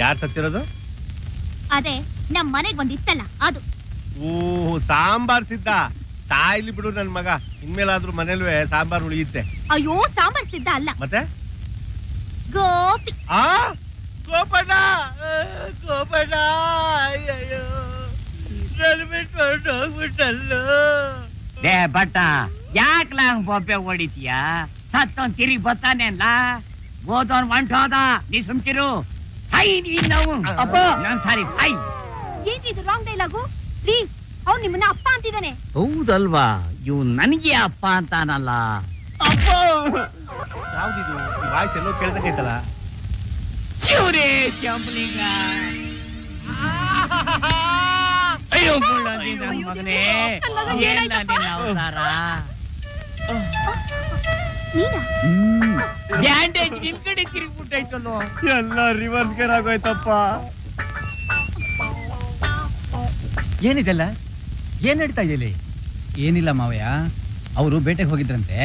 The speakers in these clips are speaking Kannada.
ಯಾರ್ ಸತ್ತಿರೋದು ಅದೇ ನಮ್ ಮನೆಗ್ ಬಂದಿತ್ತಲ್ಲ ಇತ್ತಲ್ಲ ಅದು. ಓ ಸಾಂಬಾರ್ ಸಿದ್ಧ. ಸಾಯ್ಲಿ ಬಿಡು ನನ್ ಮಗ. ಇನ್ಮೇಲಾದ್ರೂ ಮನೇಲ್ವೇ ಸಾಂಬಾರ್ ಉಳಿಯುತ್ತೆ. ಅಯ್ಯೋ ಸಾಂಬಾರ್ ಸಿದ್ಧ ಅಲ್ಲ. ಮತ್ತೆ? ಗೋಪಿ. ಆ? ಗೋಪಣ್ಣ! ಆ, ಗೋಪಣ್ಣ! ಅಯ್ಯಯ್ಯೋ. ನನ್ ಬಿಟ್ಕೊಂಡು ಹೋಗ್ಬಿಟ್ಟಲ್ಲೋ ಡೇ ಬಟ್ಟ ಯಾಕ್ಲ ಹಂಗ್ ಬೊಬ್ಬೆ ಹೊಡಿತೀಯ? ಸತ್ತವನ್ ತಿರುಗಿ ಬರ್ತಾನೆಲ್ಲ ಓದೋನ್ ಹೊಂಟೋದ ನೀ ಸುಮ್ಕಿರು. ಸಾಯಿ ನೀನ್ ನಾವು ಅಪ್ಪ ನಾನ್ ಸಾರಿ ಸಾಯಿ ಏನಿದು ರಾಂಗ್ ಡೈಲಾಗು ರೀ ಅವ್ನು ನಿಮ್ಮನ್ನ ಅಪ್ಪ ಅಂತಿದ್ದಾನೆ ಹೌದಲ್ವಾ ಇವ್ ನನಗೆ ಅಪ್ಪ ಅಂತಾನಲ್ಲ ಯಾವ್ದಿದು ಈ ವಾಯ್ಸ್ ಎಲ್ಲೋ ಕೇಳ್ದಂಗೈತಲ್ಲ ಶಿವರೇ ಶಂಬಲಿಂಗ ಅಯ್ಯೋ ಮುಳ್ಳಂದಿ ನನ್ ಮಗನೇ ಏನಾಯ್ತಪ್ಪ? ನಿನ್ನ ಅವತಾರ ಬ್ಯಾಂಡೇಜ್ ನಿನ್ ಕಡೆ ತಿರುಗ್ಬಿಟ್ಟೈತಲ್ಲೋ ಎಲ್ಲ ರಿವರ್ಸ್ ಗೇರ್ ಆಗೋಯ್ತಪ್ಪ. ಏನಿದೆಲ್ಲ? ಏನ್ ನಡೀತಾ ಇದೆಯಲ್ಲಿ ಏನಿಲ್ಲ ಮಾವಯ್ಯ. ಅವರು ಬೇಟೆಗೆ ಹೋಗಿದ್ರಂತೆ.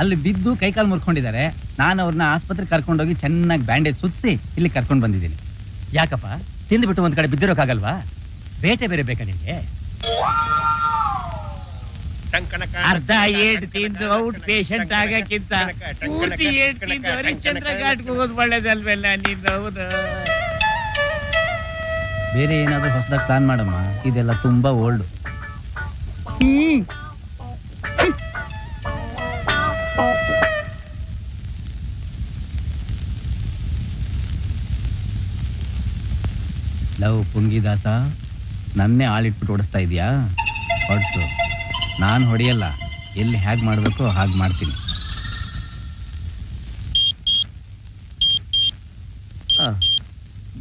ಅಲ್ಲಿ ಬಿದ್ದು ಕೈಕಾಲು ಮುರ್ಕೊಂಡಿದ್ದಾರೆ. ನಾನು ಅವ್ರನ್ನ ಆಸ್ಪತ್ರೆ ಕರ್ಕೊಂಡೋಗಿ ಚೆನ್ನಾಗಿ ಬ್ಯಾಂಡೇಜ್ ಸುತ್ತಿಸಿ ಇಲ್ಲಿ ಕರ್ಕೊಂಡು ಬಂದಿದ್ದೀನಿ. ಯಾಕಪ್ಪ? ತಿಂದ್ಬಿಟ್ಟು ಒಂದ್ ಕಡೆ ಬಿದ್ದಿರೋಕ್ಕಾಗಲ್ವಾ ಬೇಟೆ ಬೇರೆ ಬೇಕಾ ನಿಮಗೆ ಅರ್ಧ ಏಟ್ ತಿಂದು ಔಟ್ ಪೇಷಂಟ್ ಆಗಕ್ಕಿಂತ ಪೂರ್ತಿ ಏಟ್ ತಿಂದು ಹರಿಶ್ಚಂದ್ರ. ಘಾಟ್ಗೆ ಹೋಗೋದು ಒಳ್ಳೇದಲ್ವೆಲ್ಲ ನೀನ್? ಹೌದು. ಬೇರೆ ಏನಾದ್ರೂ ಹೊಸದಾಗಿ ಪ್ಲಾನ್ ಮಾಡಮ್ಮ. ಇದೆಲ್ಲ ತುಂಬಾ ಓಲ್ಡ್. ಲವ್ ಪುಂಗಿದಾಸ ನನ್ನೇ ಆಳಿಟ್ಬಿಟ್ಟು ಓಡಿಸ್ತಾ ಇದೆಯಾ? ಹೊಡ್ಸು. ನಾನು ಹೊಡೆಯಲ್ಲ. ಎಲ್ಲಿ ಹೇಗೆ ಮಾಡಬೇಕು ಹಾಗೆ ಮಾಡ್ತೀನಿ.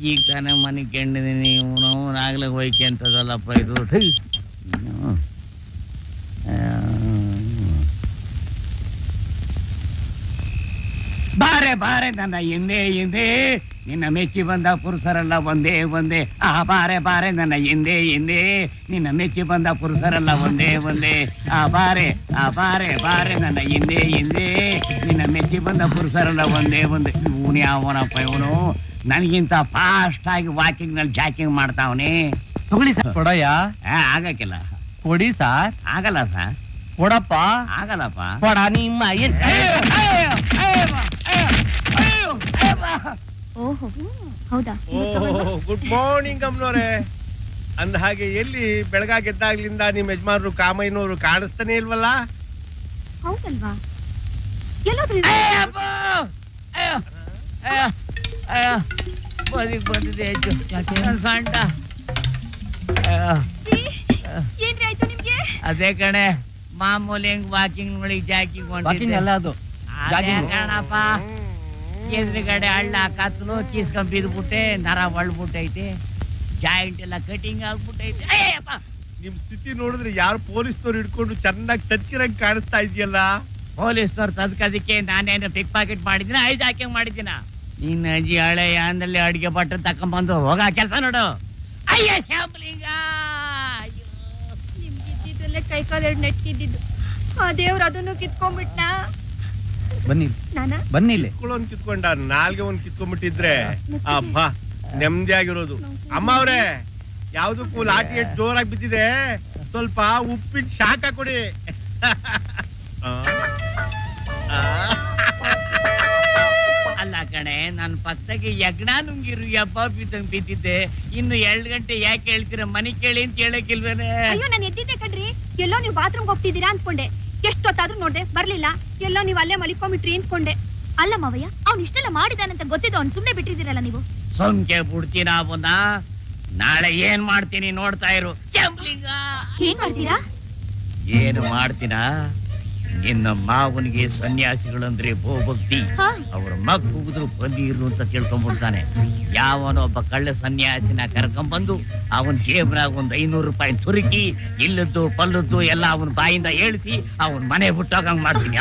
ಈಗ ತಾನೇ ಮನೆ ಕೆಂಡಿದೀನಿ ಇವನು ಆಗ್ಲೇ ಹೋಯ್ಕೆ ಅಂತದಲ್ಲಪ್ಪ ಇದು. ಬಾರೆ ನನ್ನ ಹಿಂದೆ ಹಿಂದೆ. ನಿನ್ನ ಮೆಚ್ಚಿ ಬಂದ ಪುರುಷರೆಲ್ಲ ಒಂದೇ ಒಂದೇ. ಆ ಬಾರೆ ಬಾರೆ ನನ್ನ ಹಿಂದೆ ಹಿಂದೆ. ನಿನ್ನ ಮೆಚ್ಚಿ ಬಂದ ಪುರುಷರೆಲ್ಲ ಒಂದೇ ಒಂದೇ. ಆ ಬಾರೆ ಆ ಬಾರೆ ಬಾರೆ ನನ್ನ ಹಿಂದೆ ಹಿಂದೆ. ನಿನ್ನ ಮೆಚ್ಚಿ ಬಂದ ಪುರುಷರೆಲ್ಲ ಒಂದೇ ಒಂದೇ. ಇವನು ಯಾವನಪ್ಪ ಇವನು? ನನಗಿಂತ ಫಾಸ್ಟ್ ಆಗಿ ವಾಕಿಂಗ್ನಲ್ಲಿ ಜಾಕಿಂಗ್ ಮಾಡ್ತಾವನೆ. ತಗೊಳ್ಳಿ ಸರ್. ಕೊಡಯ್ಯ? ಆಗಕ್ಕಿಲ್ಲ. ಕೊಡಿ ಸರ್. ಆಗಲ್ಲ ಸರ್. ಕೊಡಪ್ಪ. ಆಗಲ್ಲಪ್ಪ. ಕೊಡ ನಿಮ್ಮ ಏನ್ ಓಹೋ. ಹೌದಾ? ಗುಡ್ ಮಾರ್ನಿಂಗ್ ಅಮ್ನೋರೆ ಅಂದ ಹಾಗೆ ಎಲ್ಲಿ ಬೆಳಗಾಗೆದ್ದಾಗ್ಲಿಂದ ನಿಮ್ ಯಜಮಾನರು ಕಾಮಯ್ಯನವರು ಕಾಣಿಸ್ತಾನೆ ಇಲ್ವಲ್ಲ? ಹೌದಲ್ವಾ? ಎಲ್ಲೋದ್ರಿ ಬದಿಗ್ ಬಂದಿದೆ ಹೆಚ್ಚು. ನನ್ ಸೊಂಟ. ಅಯ್ಯೋ, ಏನ್ರಿ ಆಯ್ತು ನಿಮ್ಗೆ? ಅದೇ ಕಣೆ ಮಾಮೂಲಿ ಹೆಂಗ್ ವಾಕಿಂಗ್ ಒಳಗೆ ಜಾಕಿಂಗ್ ವಾಕಿಂಗ್ ಅಲ್ಲ ಅದು. ಕಣಪ್ಪ. ಎದುರುಗಡೆ ಹಳ್ಳ ಕತ್ಲು ಕೀಸ್ಕೊಂಡ್ ಬಿದ್ಬಿಟ್ಟೆ ನರ ಒಳ್ಬಿಟ್ಟೈತೆ ಜಾಯಿಂಟ್ ಎಲ್ಲ ಕಟಿಂಗ್ ಆಗ್ಬಿಟ್ಟೈತೆ. ಅಯ್ಯಪ್ಪ ನಿಮ್ ಸ್ಥಿತಿ ನೋಡಿದ್ರೆ ಯಾರು ಪೊಲೀಸ್ನವ್ರು ಹಿಡ್ಕೊಂಡು ಚೆನ್ನಾಗಿ ತಚ್ಚಿರಂಗ್ ಕಾಣಿಸ್ತಾ ಇದೆಯಲ್ಲ? ಪೊಲೀಸ್ನವ್ರು ತದ್ಕದಕ್ಕೆ ನಾನೇನು ಪಿಕ್ ಪಾಕೆಟ್ ಮಾಡಿದಿನ? ಐದು ಹಾಕಿಂಗ್ ಮಾಡಿದಿನ ನಿನ್ನ ಅಜ್ಜಿ ಹಳೆ ಯಾನಲ್ಲಿ ಅಡಿಗೆ ಬಟ್ಟ ತಕೊಂಬಂದು ಹೋಗ ಕೆಲಸ ನೋಡು. ಅಯ್ಯ ಶ್ಯಾಮ್ಲಿಂಗ! ಅಯ್ಯೋ. ನಿಮ್ಗೆ ಇದ್ದಿದ್ದಲ್ಲೇ ಕೈ ಕಾಲು ಎರಡು ನೆಟ್ಕಿದ್ದಿದ್ದು ಆ ದೇವ್ರು ಅದನ್ನು ಕಿತ್ಕೊಂಡ್ಬಿಟ್ನಾ? ಬನ್ನಿ. ನಾನ? ಬನ್ನಿ ಇಲ್ಲಿ. ಒಂದ್ ಕಿತ್ಕೊಂಡ ನಾಲ್ಗೆ ಒಂದ್ ಕಿತ್ಕೊಂಡ್ಬಿಟ್ಟಿದ್ರೆ ಅಬ್ಬಾ ನೆಮ್ಮದಿ ಆಗಿರೋದು. ಅಮ್ಮ ಅವ್ರೆ ಯಾವ್ದಕ್ಕೂ ಲಾಟಿ ಎಷ್ಟು ಜೋರಾಗಿ ಬಿದ್ದಿದೆ? ಸ್ವಲ್ಪ ಉಪ್ಪಿನ ಶಾಖ ಕೊಡಿ. ಆ? ಆ? ಅಲ್ಲ ಕಣೆ ನನ್ನ ಪತ್ತಗೆ ಯಜ್ಞ ನುಂಗಿರು ಯಬ್ಬ ಬಿದ್ದಂಗ್ ಬಿದ್ದಿದ್ದೆ ಇನ್ನು ಎರಡು ಗಂಟೆ ಯಾಕೆ ಹೇಳ್ತೀರ ಮನೆ ಕೇಳಿ ಅಂತ ಹೇಳಕ್ಕಿಲ್ವೇನೆ? ಅಯ್ಯೋ ನಾನು ಎದ್ದಿದ್ದೆ ಕಣ್ರಿ. ಎಲ್ಲೋ ನೀವು ಬಾತ್ರೂಮ್ ಹೋಗ್ತಿದ್ದೀರಾ ಅನ್ಕೊಂಡೆ ಎಷ್ಟೊತ್ತಾದ್ರೂ ನೋಡ್ದೆ ಬರ್ಲಿಲ್ಲ. ಎಲ್ಲೋ ನೀವು ಅಲ್ಲೇ ಮಲಿಕೊಂಬಿಟ್ರಿ ಅನ್ಕೊಂಡೆ ಅಲ್ಲ ಮಾವಯ್ಯ ಅವ್ನ್ ಇಷ್ಟೆಲ್ಲ ಮಾಡಿದಾನಂತ ಗೊತ್ತಿದ್ದು ಅವ್ನು ಸುಮ್ಮನೆ ಬಿಟ್ಟಿದ್ದೀರಲ್ಲ ನೀವು? ಸೊಂಕೆ ಬಿಡ್ತೀನ ಅವನ್ನ ನಾಳೆ ಏನ್ ಮಾಡ್ತೀನಿ ನೋಡ್ತಾ ಇರು. ಏನ್ ಮಾಡ್ತೀರಾ? ಏನು ಮಾಡ್ತೀನ? ನಿನ್ನ ಮಾವನಿಗೆ ಸನ್ಯಾಸಿಗಳಂದ್ರೆ ಭಕ್ತಿ ಅವರ ಮಗ್ ಹೋಗಿದ್ರು ಬಂದಿರು ಅಂತ ತಿಳ್ಕೊಂಡ್ಬಿಡ್ತಾನೆ. ಒಬ್ಬ ಕಳ್ಳ ಸನ್ಯಾಸಿನ ಕರ್ಕೊಂಡ್ಬಂದು ಅವನ್ ಜೇಬ್ನಾಗ ಒಂದ್ ಐನೂರು ರೂಪಾಯಿ ತುರುಕಿ ಇಲ್ಲದ್ದು ಪಲ್ಲದ್ದು ಎಲ್ಲ ಅವನ ಬಾಯಿಂದ ಹೇಳಿಸಿ ಅವನ ಮನೆ ಬಿಟ್ಟೋಗಂಗ್ ಮಾಡ್ತೀನಿ.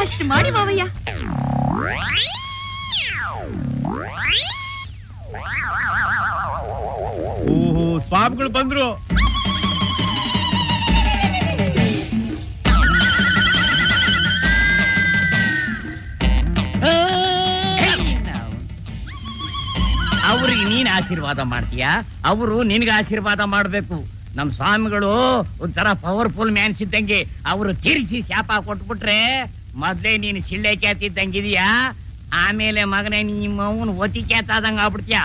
ಅಷ್ಟು ಮಾಡಿ ಮಾವಯ್ಯ. ಓಹೋ ಸ್ವಾಮಿಗಳು ಬಂದ್ರು. ಅವ್ರಿಗೆ ನೀನ್ ಆಶೀರ್ವಾದ ಮಾಡ್ತೀಯಾ? ಅವರು ನಿನ್ಗೆ ಆಶೀರ್ವಾದ ಮಾಡಬೇಕು. ನಮ್ ಸ್ವಾಮಿಗಳು ಒಂಥರ ಪವರ್ಫುಲ್ ಮ್ಯಾನ್ಸ್ ಇದ್ದಂಗೆ ಅವರು ತಿರ್ಸಿ ಶಾಪ ಕೊಟ್ಬಿಟ್ರೆ ಮೊದ್ಲೇ ನೀನು ಸಿಳ್ಳೆ ಕ್ಯಾತಿದ್ದಂಗಿದೀಯಾ ಆಮೇಲೆ ಮಗನೇ ನಿಮ್ಮ ಅವನು ಒತಿ ಕ್ಯಾತಾದಂಗ ಆಗ್ಬಿಡ್ತೀಯ?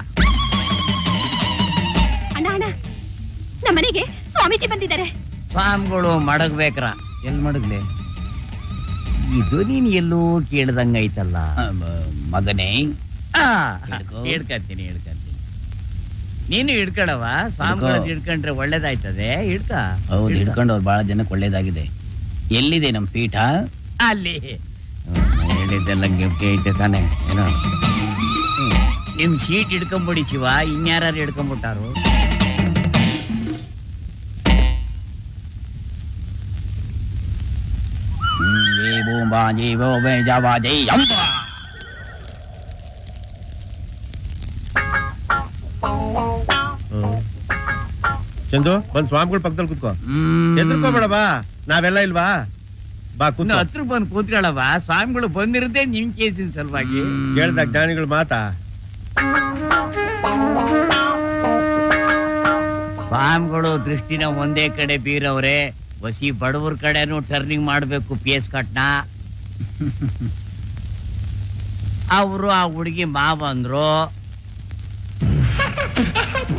ಅಣ್ಣ ಅಣ್ಣ ನಮ್ಮನೆಗೆ ಸ್ವಾಮೀಜಿ ಬಂದಿದ್ದಾರೆ. ಸ್ವಾಮಿಗಳು ಮಡಗ್ಬೇಕ್ರ. ಎಲ್ ಮಡಗ್ಲಿ? ಇದು ನೀನ್ ಎಲ್ಲೂ ಕೇಳ್ದಂಗೈತಲ್ಲ ಮಗನೇ. ಹಿಡ್ಕಂತೀನಿ ಹಿಡ್ಕಂತೀನಿ. ನೀನು ಹಿಡ್ಕೊಳವ ಸ್ವಾಮಿ ಹಿಡ್ಕೊ. ಹಿಡ್ಕೊಂಡ್ರೆ ಒಳ್ಳೇದಾಯ್ತದೆ ಹಿಡ್ಕ. ಹೌದು ಹಿಡ್ಕ. ಹಿಡ್ಕೊಂಡು ಅವ್ರು ಬಹಳ ಜನಕ್ಕೆ ಒಳ್ಳೇದಾಗಿದೆ. ಎಲ್ಲಿದೆ ನಮ್ಮ ಪೀಠ? ಅಲ್ಲಿ. ಹೇಳಿದ್ದೆಲ್ಲ ಗಿಫ್ಟ್ ಐತೆ ತಾನೆ ಏನೋ. ನಿಮ್ ಸೀಟ್ ಹಿಡ್ಕೊಂಬಿಡಿ ಶಿವ ಇನ್ಯಾರು ಹಿಡ್ಕೊಂಬಿಟ್ಟಾರು? ಜೀವೋ ಬೋ ಬೇ ಜಾವಾ ಜೈ ಅಂಬ. ಚಂದು ಬಂದ್ ಸ್ವಾಮಿಗಳ ಪಕ್ಕದಲ್ಲಿ ಕುತ್ಕೋ. ಎದ್ರಕೋಬೇಡ ಬಾ. ನಾವೆಲ್ಲ ಇಲ್ವಾ? ಬಾ ಇನ್ನು ಕುತ್ಕೋ ಹತ್ರ ಬಂದು ಕೂತ್ಕೊಳ್ಳವ ಸ್ವಾಮಿಗಳು ಬಂದಿರದೆ ನಿಮ್ ಕೇಸಿನ ಸಲುವಾಗಿ. ಕೇಳ್ದ ಕೇಳ್ದಾಗ ಜ್ಞಾನಿಗಳ ಮಾತಾ. ಸ್ವಾಮಿಗಳು ದೃಷ್ಟಿನ ಒಂದೇ ಕಡೆ ಬೀರವ್ರೆ ವಸಿ ಬಡವ್ರ ಕಡೆನೂ ಟರ್ನಿಂಗ್ ಮಾಡ್ಬೇಕು ಪೇಸ್ ಕಟ್ನ ಅವರು ಆ ಹುಡುಗಿ ಮಾ ಅಂದ್ರು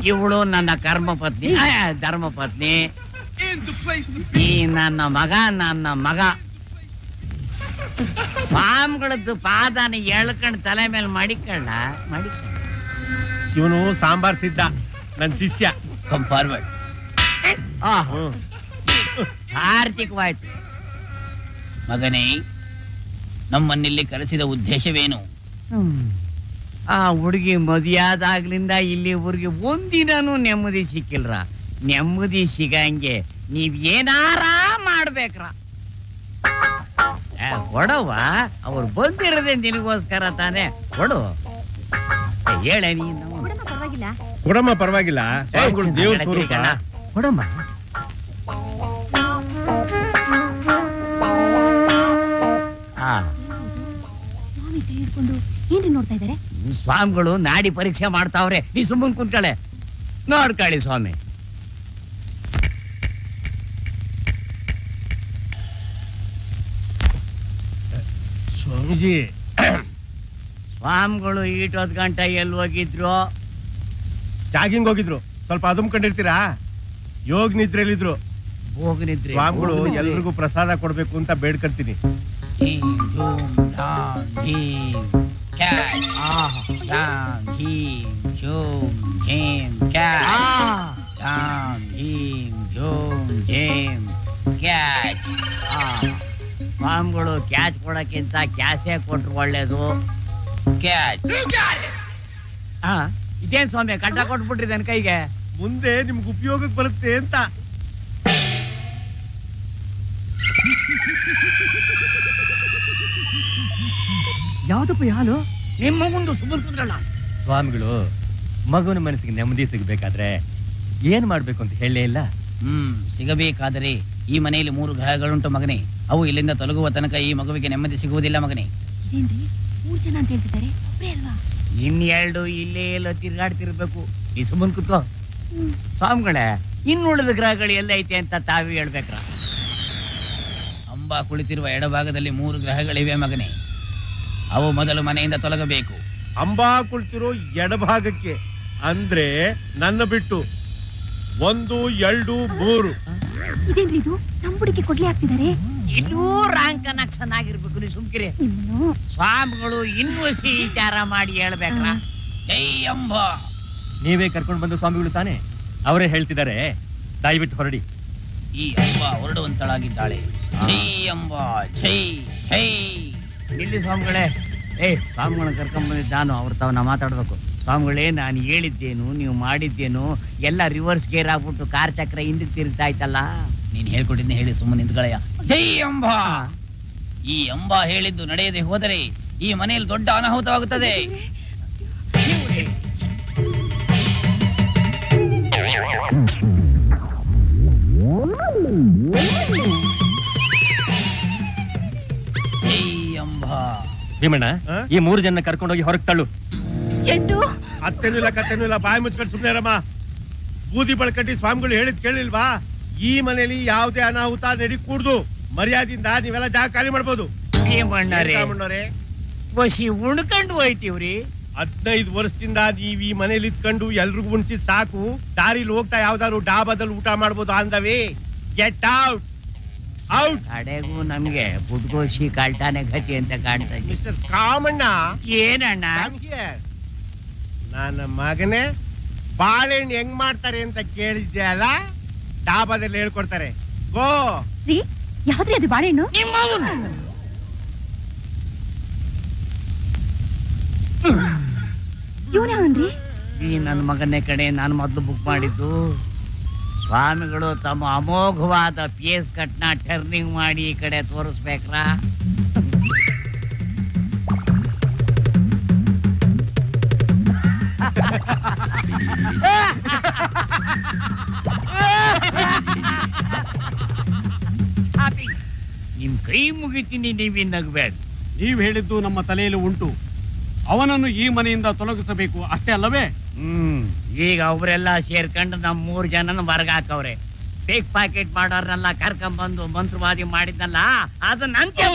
ಇವಳು ನನ್ನ ಕರ್ಮ ಪತ್ನಿ ಆ, ಧರ್ಮ ಪತ್ನಿ ಈ ನನ್ನ ಮಗ ನನ್ನ ಮಗ. ಪಾಮ್ಗಳದ್ದು ಪಾದನ ಎಳ್ಕೊಂಡ್ ತಲೆ ಮೇಲೆ ಮಡಿಕಂಡ ಮಡಿಕಂಡ ಇವನು ಸಾಂಬಾರ್ ಸಿದ್ಧ ನನ್ನ ಶಿಷ್ಯ. ಕಮ್ ಫಾರ್ವರ್ಡ್ ಆರ್ಥಿಕವಾಯ್ತು. ಮಗನೇ ನಮ್ಮನ್ನಿಲ್ಲಿ ಕರೆಸಿದ ಉದ್ದೇಶವೇನು? ಆ ಹುಡುಗಿ ಮದುವೆಯಾದಾಗ್ಲಿಂದ ಇಲ್ಲಿವರೆಗೆ ಒಂದಿನೂ ನೆಮ್ಮದಿ ಸಿಕ್ಕಿಲ್ರ. ನೆಮ್ಮದಿ ಸಿಗಂಗೆ ನೀವ್ ಏನಾರ ಮಾಡ್ಬೇಕ್ರ. ಏ, ಕೊಡವ್ವ ಅವ್ರು ಬಂದಿರದೆ ನಿನಗೋಸ್ಕರ ತಾನೆ. ಕೊಡು ಹೇಳ ನೀನು. ಬಿಡಮ್ಮ ಪರವಾಗಿಲ್ಲ. ಕೊಡಮ್ಮ ಪರವಾಗಿಲ್ಲ. ಕೊಡಮ್ಮ. ಸ್ವಾಮಿ ಕೈ ಏನ್ರಿ ನೋಡ್ತಾ ಇದಾರೆ ಸ್ವಾಮಿಗಳು ನಾಡಿ ಪರೀಕ್ಷೆ ಮಾಡ್ತಾವ್ರೆ. ನೀ ಸುಮ್ಮನ್ ಕುಂತ್ಕಳೆ. ನೋಡ್ಕೊಳ್ಳಿ ಸ್ವಾಮಿ. ಸ್ವಾಮೀಜಿ. ಸ್ವಾಮಿಗಳು ಹತ್ತು ಗಂಟೆ ಎಲ್ಲಿ ಹೋಗಿದ್ರು? ಜಾಗಿಂಗ್ ಹೋಗಿದ್ರು. ಸ್ವಲ್ಪ ಅದುಮ್ಕೊಂಡಿರ್ತೀರಾ ಯೋಗ ನಿದ್ರೆಲಿದ್ರು ಹೋಗನಿದ್ರಿ ಸ್ವಾಮಿಗಳು ಎಲ್ರಿಗೂ ಪ್ರಸಾದ ಕೊಡ್ಬೇಕು ಅಂತ ಬೇಡ್ಕಂತೀನಿ. ಧಾಮ್, ಧೀಂ, ಕ್ಯಾಚ್. ಧಾಮ್, ಧೀಂ, ಝೂಮ್, ಝೇಮ್, ಕ್ಯಾಚ್. ಧಾಮ್, ಧೀಂ, ಝೂಮ್, ಝೇಮ್, ಕ್ಯಾಚ್. ಮಾಮ್ಗಳು ಕ್ಯಾಚ್ ಕೊಡಕ್ಕಿಂತ ಕ್ಯಾಸೆ ಕೊಟ್ರು ಒಳ್ಳೇದು ಕ್ಯಾಚ್. ಆ, ಇದೇನ್ ಸ್ವಾಮಿ ಕಟ್ಟ ಕೊಟ್ಬಿಟ್ರಿ ನನ್ನ ಕೈಗೆ ಮುಂದೆ ನಿಮ್ಗೆ ಉಪಯೋಗಕ್ಕೆ ಬರುತ್ತೆ ಅಂತ ಯಾವ್ದಪ್ಪ ಹಾಲು? ನಿಮ್ಮ ಮುಂದೆ ಸುಮ್ಮನೆ ಕುತ್ಕೊಳ್ಳ ಸ್ವಾಮಿಗಳು ಮಗುವಿನ ಮನಸ್ಸಿಗೆ ನೆಮ್ಮದಿ ಸಿಗಬೇಕಾದ್ರೆ ಏನ್ ಮಾಡ್ಬೇಕು ಅಂತ ಹೇಳಲೇ ಇಲ್ಲ? ಹ್ಮ್ ಸಿಗಬೇಕಾದರೆ ಈ ಮನೆಯಲ್ಲಿ ಮೂರು ಗ್ರಹಗಳುಂಟು ಮಗನೇ. ಅವು ಇಲ್ಲಿಂದ ತೊಲಗುವ ತನಕ ಈ ಮಗುವಿಗೆ ನೆಮ್ಮದಿ ಸಿಗುವುದಿಲ್ಲ ಮಗನೇ. ಇದೇನ್ರಿ? ಮೂರ್ ಜನ ಅಂತ ಹೇಳ್ತಿದ್ದಾರೆ. ಒಬ್ರೇ ಅಲ್ವಾ? ಇನ್ನೆರಡು ಇಲ್ಲೇ ಎಲ್ಲ ತಿರ್ಗಾಡ್ತಿರ್ಬೇಕು. ಈ ಸುಮ್ಮನ್ ಕುತ್ಕೋ. ಸ್ವಾಮಿಗಳೇ ಇನ್ನುಳಿದ ಗ್ರಹಗಳು ಎಲ್ಲ ಐತೆ ಅಂತ ತಾವೇ ಹೇಳ್ಬೇಕ್ರ? ಅಂಬಾ ಕುಳಿತಿರುವ ಎಡಭಾಗದಲ್ಲಿ ಮೂರು ಗ್ರಹಗಳಿವೆ ಮಗನೇ. ಅವು ಮೊದಲು ಮನೆಯಿಂದ ತೊಲಗಬೇಕು. ಅಂಬಾ ಕುಳಿತಿರೋ ಎಡಭಾಗಕ್ಕೆ ಅಂದ್ರೆ ನನ್ನ ಬಿಟ್ಟು ಒಂದು ಎರಡು ಮೂರು. ಇದೇನ್ರಿ ಇದು? ತಂಬುಡಿಗೆ ಕೊಡ್ಲಿ ಹಾಕ್ತಿದ್ದಾರೆ ಇನ್ನೂ ರಾಂಗ್ ಕನೆಕ್ಷನ್ ಆಗಿರ್ಬೇಕು ನೀವು ಸುಮ್ಕಿರಿ. ನಿಮ್ಮನ್ನು ಸ್ವಾಮಿಗಳು ಇನ್ನೂ ಸಿ ವಿಚಾರ ಮಾಡಿ ಹೇಳ್ಬೇಕ್ರ ಜೈ ಅಂಬ. ನೀವೇ ಕರ್ಕೊಂಡು ಬಂದು ಸ್ವಾಮಿಗಳು ತಾನೆ? ಅವರೇ ಹೇಳ್ತಿದ್ದಾರೆ ದಯವಿಟ್ಟು ಹೊರಡಿ. ಈ ಅಂಬ ಹೊರಡುವಂತಳಾಗಿದ್ದಾಳೆ. ಜೈ ಅಂಬ ಜೈ ಜೈ ಇಲ್ಲಿ ಸ್ವಾಮಿಗಳೇ ಏ ಸ್ವಾಮಿಗಳನ್ನ ಕರ್ಕೊಂಡ್ ಬಂದಿದ್ದ ನಾನು ಅವ್ರ ತಾವ ನಾ ಮಾತಾಡ್ಬೇಕು. ಸ್ವಾಮಿಗಳೇ ನಾನು ಹೇಳಿದ್ದೇನು ನೀವು ಮಾಡಿದ್ದೇನು ಎಲ್ಲ ರಿವರ್ಸ್ ಗೇರ್ ಆಗ್ಬಿಟ್ಟು ಕಾರ್ ಚಕ್ರ ಹಿಂದಕ್ಕೆ ತಿರುಗ್ತಾ ಇತ್ತಲ್ಲ ನೀನ್ ಹೇಳ್ಕೊಟ್ಟಿದ್ನ ಹೇಳಿ ಸುಮ್ಮನೆ ನಿಂತ್ಕೊಳ್ಳಯ್ಯ. ಜೈ ಅಂಬ! ಈ ಅಂಬ ಹೇಳಿದ್ದು ನಡೆಯದೆ ಹೋದರೆ ಈ ಮನೆಯಲ್ಲಿ ದೊಡ್ಡ ಅನಾಹುತವಾಗುತ್ತದೆ. ಭೀಮಣ್ಣ? ಈ ಮೂರು ಜನ ಕರ್ಕೊಂಡೋಗಿ ಹೊರಗೆ ತಳ್ಳು. ಅತ್ತೇನೂ ಇಲ್ಲ ಕತ್ತೇನೂ ಇಲ್ಲ ಬಾಯಿ ಮುಚ್ಕೊಂಡು ಸುಮ್ಮನೆ ರಮ್ಮ ಬೂದಿ ಬಳಕಟ್ಟಿ ಸ್ವಾಮಿಗಳು ಹೇಳಿದ್ ಕೇಳಿಲ್ವಾ? ಈ ಮನೆಯಲ್ಲಿ ಯಾವುದೇ ಅನಾಹುತ ನಡಿ ಕೂಡ್ದು ಮರ್ಯಾದಿಂದ ನೀವೆಲ್ಲ ಜಾಗ ಖಾಲಿ ಮಾಡ್ಬೋದು. ಭೀಮಣ್ಣರೇ ಬಸಿ ಉಣ್ಕೊಂಡು ಹೋಯ್ತೀವ್ರಿ. ಹದಿನೈದು ವರ್ಷದಿಂದ ನೀವ್ ಈ ಮನೇಲಿ ಇದ್ಕೊಂಡು ಎಲ್ರಿಗೂ ಉಣ್ಸಿದ್ ಸಾಕು. ದಾರಿಲಿ ಹೋಗ್ತಾ ಯಾವ್ದಾದ್ರು ಡಾಬಾದಲ್ಲಿ ಊಟ ಮಾಡ್ಬೋದು ಅಂದವೇ. ಗೆಟ್ ಔಟ್ ಔಟ್ ಕಡೆಗೂ ನಮ್ಗೆ ಬುದ್ಗೋಶಿ ಕಾಲ್ಟಾನೆ ಗತಿ ಅಂತ ಕಾಣ್ತಾ ಇದೆ. ಮಿಸ್ಟರ್ ಕಾಮಣ್ಣ. ಏನಣ್ಣ? Come here. ನನ್ನ ಮಗನೇ ಬಾಳೆಹಣ್ಣು ಹೆಂಗ್ ಮಾಡ್ತಾರೆ ಅಂತ ಕೇಳಿದ್ದೆ ಅಲ್ಲ? ಡಾಬಾದಲ್ಲಿ ಹೇಳ್ಕೊಡ್ತಾರೆ. ಗೋ. ರೀ ಯಾವ್ದ್ರಿ ಅದು ಬಾಳೆಹಣ್ಣು. ಇವನ ಈ ನನ್ನ ಮಗನೇ ಕಡೆ ನಾನು ಮೊದ್ಲು ಬುಕ್ ಮಾಡಿದ್ದು. ಸ್ವಾಮಿಗಳು ತಮ್ಮ ಅಮೋಘವಾದ ಪೇಸ್ ಕಟ್ನ ಟರ್ನಿಂಗ್ ಮಾಡಿ ಈ ಕಡೆ ತೋರಿಸ್ಬೇಕ್ರಾ? ಅಪ್ಪಿ, ನಿಮ್ ಕೈ ಮುಗಿತೀನಿ ನೀವಿ ನಗಬೇಡ. ನೀವ್ ಹೇಳಿದ್ದು ನಮ್ಮ ತಲೆಯಲ್ಲಿ ಉಂಟು. ಅವನನ್ನು ಈ ಮನೆಯಿಂದ ತೊಲಗಿಸಬೇಕು ಅಷ್ಟೇ ಅಲ್ಲವೇ? ಹ್ಮ್ ಈಗ ಅವರೆಲ್ಲ ಸೇರ್ಕೊಂಡು ನಮ್ ಮೂರ್ ಜನನ ಹೊರಗ್ ಹಾಕವ್ರೆ ಪೇಕ್ ಪಾಕೆಟ್ ಮಾಡೋರ್ನೆಲ್ಲ ಕರ್ಕೊಂಡ್ ಬಂದು ಮಂತ್ರವಾದಿ ಮಾಡಿದ್ನಲ್ಲ, ಅದನ್ನ. ತಗ